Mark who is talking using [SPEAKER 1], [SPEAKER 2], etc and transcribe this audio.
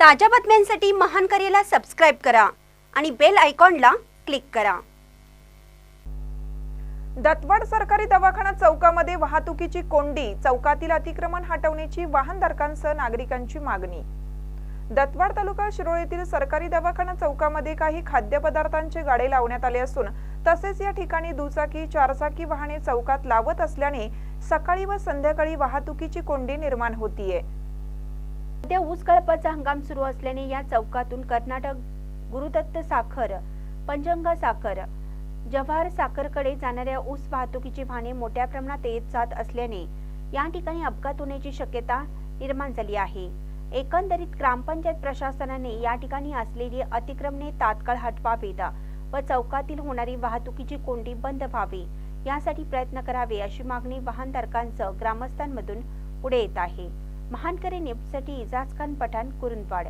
[SPEAKER 1] ताज्या बातम्यांसाठी महान करेला सबस्क्राईब करा आणि बेल आयकॉनला क्लिक करा.
[SPEAKER 2] दत्तवाड सरकारी दवाखाना चौकामध्ये वाहतुकीची कोंडी चौकातील अतिक्रमण हटवण्याची वाहनधारकांसह नागरिकांची मागणी. दत्तवाड तालुका शिरोळ सरकारी दवाखाना चौकामध्ये काही खाद्यपदार्थांचे गाडे लावण्यात आले असून तसेच या ठिकाणी दुचाकी चारचाकी वाहने चौकात लावत असल्याने सकाळी व संध्याकाळी वाहतुकीची कोंडी निर्माण होतीये.
[SPEAKER 1] सध्या ऊस कळपाचा हंगाम सुरू असल्याने या चौकातून कर्नाटक गुरुदत्त साखर पंचंगा साखर जव्हार साखरकडे जाणाऱ्या ऊस वाहतुकीची वाहने मोठ्या प्रमाणात येत जात असल्याने या ठिकाणी अपघात होण्याची शक्यता निर्माण झाली आहे. एकंदरीत ग्रामपंचायत प्रशासनाने या ठिकाणी असलेली अतिक्रमणे तात्काळ हटवावीत व चौकातील होणारी वाहतुकीची कोंडी बंद व्हावी यासाठी प्रयत्न करावे अशी मागणी वाहनधारकांचं ग्रामस्थांमधून पुढे येत आहे. महानकरे नेपसाठी इजाज खान पठाण कुरुंदवाड.